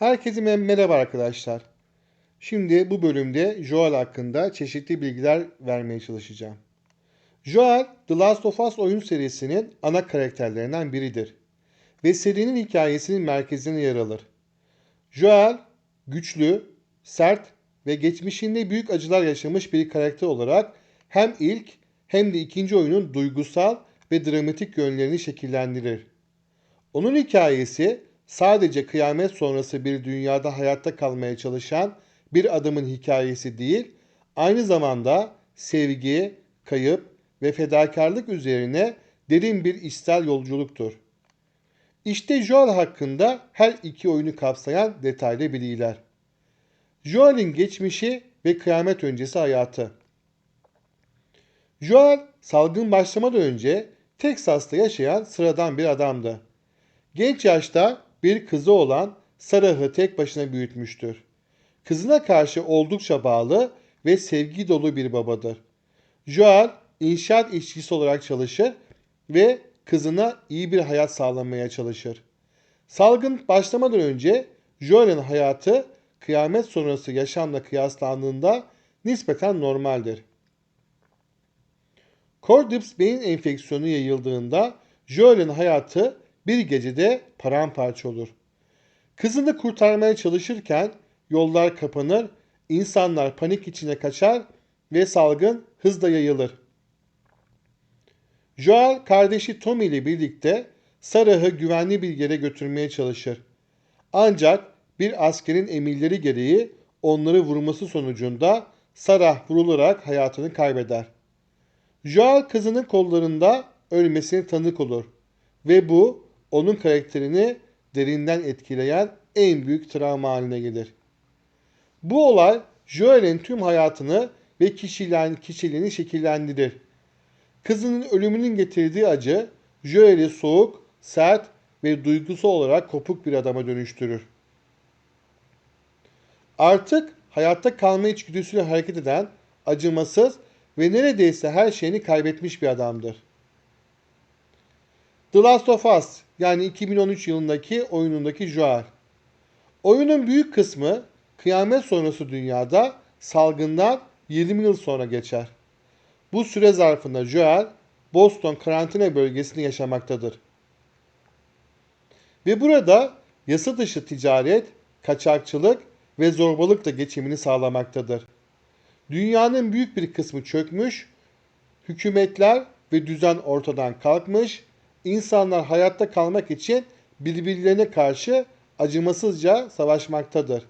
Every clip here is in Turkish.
Herkese me- merhaba arkadaşlar. Şimdi bu bölümde Joel hakkında çeşitli bilgiler vermeye çalışacağım. Joel, The Last of Us oyun serisinin ana karakterlerinden biridir ve serinin hikayesinin merkezine yer alır. Joel, güçlü, sert ve geçmişinde büyük acılar yaşamış bir karakter olarak hem ilk hem de ikinci oyunun duygusal ve dramatik yönlerini şekillendirir. Onun hikayesi sadece kıyamet sonrası bir dünyada hayatta kalmaya çalışan bir adamın hikayesi değil, aynı zamanda sevgi, kayıp ve fedakarlık üzerine derin bir içsel yolculuktur. İşte Joel hakkında her iki oyunu kapsayan detaylı bilgiler. Joel'in geçmişi ve kıyamet öncesi hayatı. Joel salgın başlamadan önce Teksas'ta yaşayan sıradan bir adamdı. Genç yaşta bir kızı olan Sarah'ı tek başına büyütmüştür. Kızına karşı oldukça bağlı ve sevgi dolu bir babadır. Joel inşaat işçisi olarak çalışır ve kızına iyi bir hayat sağlamaya çalışır. Salgın başlamadan önce Joel'in hayatı kıyamet sonrası yaşamla kıyaslandığında nispeten normaldir. Cordyceps beyin enfeksiyonu yayıldığında Joel'in hayatı bir gecede paramparça olur. Kızını kurtarmaya çalışırken yollar kapanır, insanlar panik içine kaçar ve salgın hızla yayılır. Joel kardeşi Tommy ile birlikte Sarah'ı güvenli bir yere götürmeye çalışır. Ancak bir askerin emirleri gereği onları vurması sonucunda Sarah vurularak hayatını kaybeder. Joel kızının kollarında ölmesine tanık olur ve bu onun karakterini derinden etkileyen en büyük travma haline gelir. Bu olay Joel'in tüm hayatını ve kişiliğini şekillendirir. Kızının ölümünün getirdiği acı Joel'i soğuk, sert ve duygusal olarak kopuk bir adama dönüştürür. Artık hayatta kalma içgüdüsüyle hareket eden, acımasız ve neredeyse her şeyini kaybetmiş bir adamdır. The Last of Us yani 2013 yılındaki oyunundaki Joel. Oyunun büyük kısmı kıyamet sonrası dünyada salgından 20 yıl sonra geçer. Bu süre zarfında Joel Boston karantina bölgesinde yaşamaktadır. Ve burada yasa dışı ticaret, kaçakçılık ve zorbalıkla geçimini sağlamaktadır. Dünyanın büyük bir kısmı çökmüş, hükümetler ve düzen ortadan kalkmış, insanlar hayatta kalmak için birbirlerine karşı acımasızca savaşmaktadır.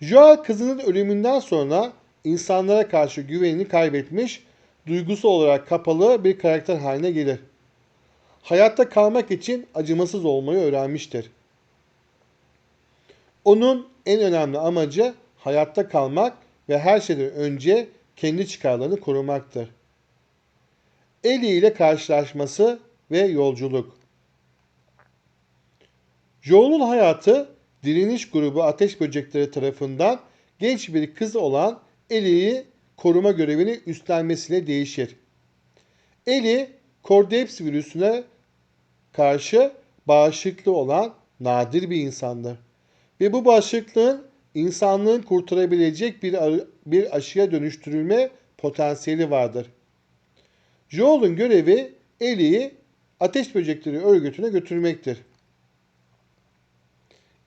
Joel kızının ölümünden sonra insanlara karşı güvenini kaybetmiş, duygusal olarak kapalı bir karakter haline gelir. Hayatta kalmak için acımasız olmayı öğrenmiştir. Onun en önemli amacı hayatta kalmak ve her şeyden önce kendi çıkarlarını korumaktır. Ellie ile karşılaşması ve yolculuk. Joel'un hayatı direniş grubu ateş böcekleri tarafından genç bir kız olan Ellie'yi koruma görevini üstlenmesiyle değişir. Ellie, Cordyceps virüsüne karşı bağışıklı olan nadir bir insandır. Ve bu bağışıklığın insanlığın kurtarabilecek bir, bir aşıya dönüştürülme potansiyeli vardır. Joel'un görevi Ellie'yi ateş böcekleri örgütüne götürmektir.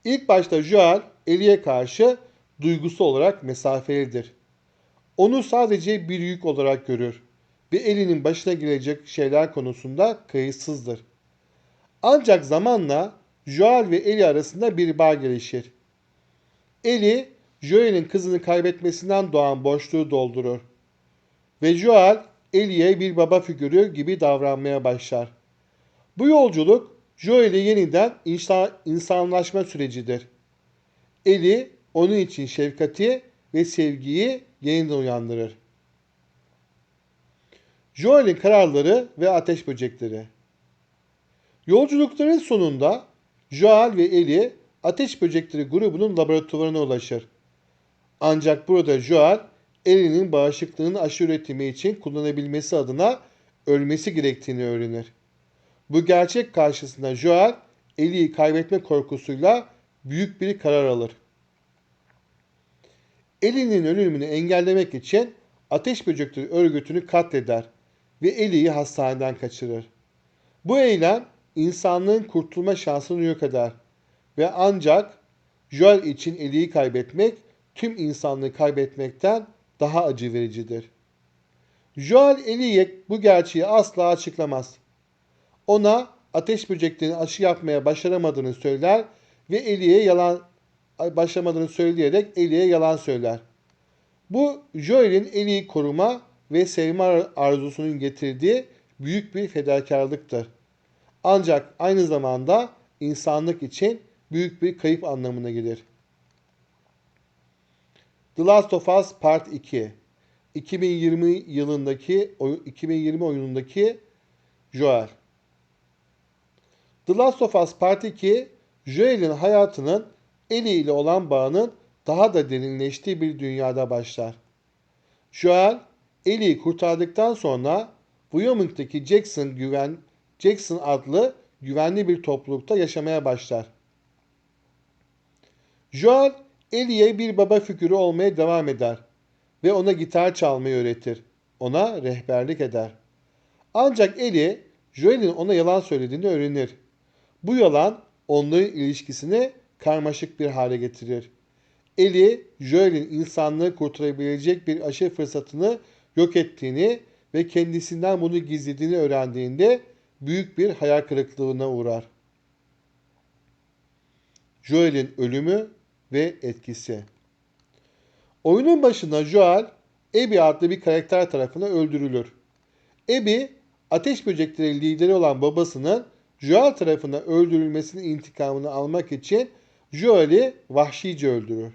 İlk başta Joel Ellie'ye karşı duygusu olarak mesafelidir. Onu sadece bir yük olarak görür ve Ellie'nin başına gelecek şeyler konusunda kayıtsızdır. Ancak zamanla Joel ve Ellie arasında bir bağ gelişir. Ellie, Joel'in kızını kaybetmesinden doğan boşluğu doldurur. Ve Joel, Ellie'ye bir baba figürü gibi davranmaya başlar. Bu yolculuk Joel'e yeniden insanlaşma sürecidir. Ellie, onun için şefkati ve sevgiyi yeniden uyandırır. Joel'in kararları ve ateş böcekleri. Yolculukların sonunda Joel ve Ellie ateş böcekleri grubunun laboratuvarına ulaşır. Ancak burada Joel, Ellie'nin bağışıklığını aşı üretimi için kullanabilmesi adına ölmesi gerektiğini öğrenir. Bu gerçek karşısında Joel, Ellie'yi kaybetme korkusuyla büyük bir karar alır. Ellie'nin ölümünü engellemek için ateş böcekleri örgütünü katleder ve Ellie'yi hastaneden kaçırır. Bu eylem insanlığın kurtulma şansını yok eder ve ancak Joel için Ellie'yi kaybetmek tüm insanlığı kaybetmekten daha acı vericidir. Joel Ellie'ye bu gerçeği asla açıklamaz. Ona ateş böceklerinin aşı yapmaya başaramadığını söyler ve Ellie'ye yalan başlamadığını söyleyerek Ellie'ye yalan söyler. Bu Joel'in Ellie'yi koruma ve sevme arzusunun getirdiği büyük bir fedakarlıktır. Ancak aynı zamanda insanlık için büyük bir kayıp anlamına gelir. The Last of Us Part 2 2020 yılındaki 2020 oyunundaki Joel. The Last of Us Part 2 Joel'in hayatının Ellie ile olan bağının daha da derinleştiği bir dünyada başlar. Joel, Ellie'yi kurtardıktan sonra Wyoming'deki Jackson güven Jackson adlı güvenli bir toplulukta yaşamaya başlar. Joel, Ellie'ye bir baba figürü olmaya devam eder ve ona gitar çalmayı öğretir. Ona rehberlik eder. Ancak Ellie, Joel'in ona yalan söylediğini öğrenir. Bu yalan onların ilişkisini karmaşık bir hale getirir. Ellie, Joel'in insanlığı kurtarabilecek bir aşı fırsatını yok ettiğini ve kendisinden bunu gizlediğini öğrendiğinde büyük bir hayal kırıklığına uğrar. Joel'in ölümü ve etkisi. Oyunun başında Joel, Abby adlı bir karakter tarafından öldürülür. Abby, ateş böcekleri lideri olan babasının Joel tarafından öldürülmesinin intikamını almak için Joel'i vahşice öldürür.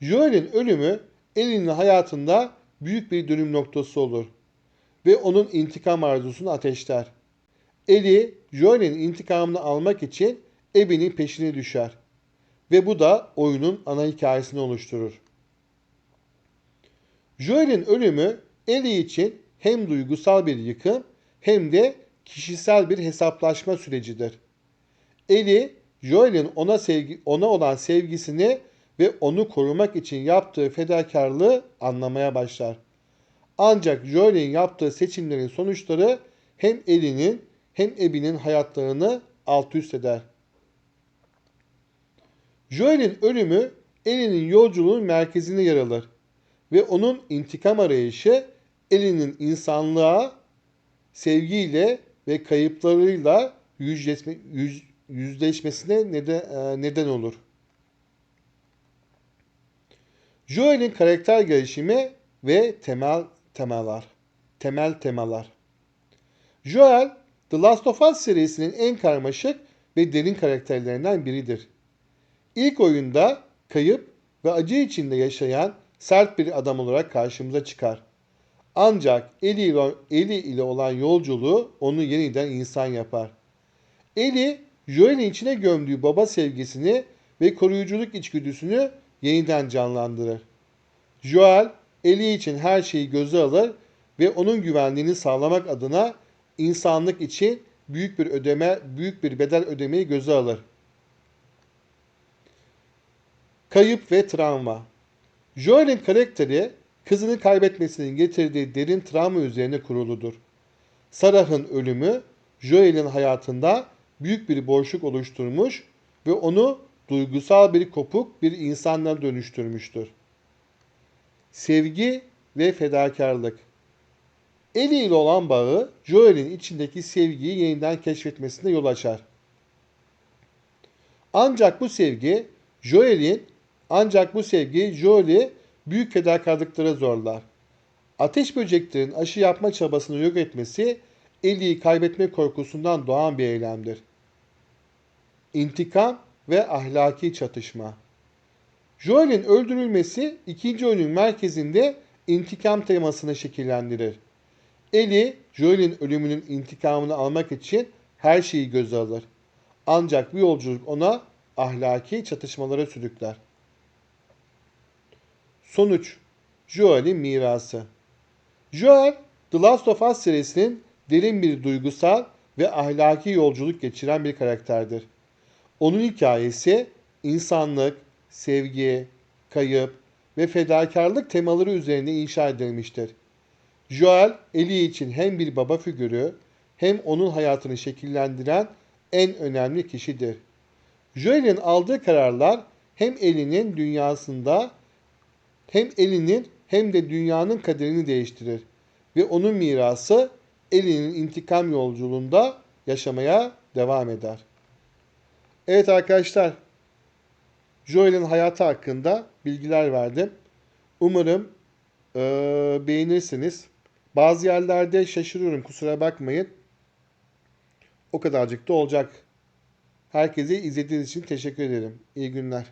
Joel'in ölümü Ellie'nin hayatında büyük bir dönüm noktası olur ve onun intikam arzusunu ateşler. Ellie, Joel'in intikamını almak için Abby'nin peşine düşer ve bu da oyunun ana hikayesini oluşturur. Joel'in ölümü Ellie için hem duygusal bir yıkım hem de kişisel bir hesaplaşma sürecidir. Ellie, Joel'in ona sevgi ona olan sevgisini ve onu korumak için yaptığı fedakarlığı anlamaya başlar. Ancak Joel'in yaptığı seçimlerin sonuçları hem Ellie'nin hem Abby'nin hayatlarını alt üst eder. Joel'in ölümü Ellie'nin yolculuğun merkezine yer alır ve onun intikam arayışı Ellie'nin insanlığa sevgiyle ve kayıplarıyla yüzleşme, yüz, yüzleşmesine neden, e, neden olur. Joel'in karakter gelişimi ve temel temalar. Temel temalar. Joel, The Last of Us serisinin en karmaşık ve derin karakterlerinden biridir. İlk oyunda kayıp ve acı içinde yaşayan sert bir adam olarak karşımıza çıkar. Ancak Eli ile, Eli ile olan yolculuğu onu yeniden insan yapar. Eli, Joel'in içine gömdüğü baba sevgisini ve koruyuculuk içgüdüsünü yeniden canlandırır. Joel, Eli için her şeyi göze alır ve onun güvenliğini sağlamak adına insanlık için büyük bir ödeme, büyük bir bedel ödemeyi göze alır. Kayıp ve travma. Joel'in karakteri kızını kaybetmesinin getirdiği derin travma üzerine kuruludur. Sarah'ın ölümü Joel'in hayatında büyük bir boşluk oluşturmuş ve onu duygusal bir kopuk bir insanla dönüştürmüştür. Sevgi ve fedakarlık. Ellie ile olan bağı Joel'in içindeki sevgiyi yeniden keşfetmesine yol açar. Ancak bu sevgi Joel'in ancak bu sevgi Joel'i büyük fedakarlıklara zorlar. Ateş böceklerin aşı yapma çabasını yok etmesi Ellie'yi kaybetme korkusundan doğan bir eylemdir. İntikam ve ahlaki çatışma. Joel'in öldürülmesi ikinci oyunun merkezinde intikam temasını şekillendirir. Ellie, Joel'in ölümünün intikamını almak için her şeyi göze alır. Ancak bu yolculuk ona ahlaki çatışmalara sürükler. Sonuç Joel'in mirası Joel, The Last of Us serisinin derin bir duygusal ve ahlaki yolculuk geçiren bir karakterdir. Onun hikayesi insanlık, sevgi, kayıp ve fedakarlık temaları üzerine inşa edilmiştir. Joel, Ellie için hem bir baba figürü hem onun hayatını şekillendiren en önemli kişidir. Joel'in aldığı kararlar hem Ellie'nin dünyasında hem Ellie'nin hem de dünyanın kaderini değiştirir ve onun mirası Ellie'nin intikam yolculuğunda yaşamaya devam eder. Evet arkadaşlar, Joel'in hayatı hakkında bilgiler verdim. Umarım eee, beğenirsiniz. Bazı yerlerde şaşırıyorum, kusura bakmayın. O kadarcık da olacak. Herkese izlediğiniz için teşekkür ederim. İyi günler.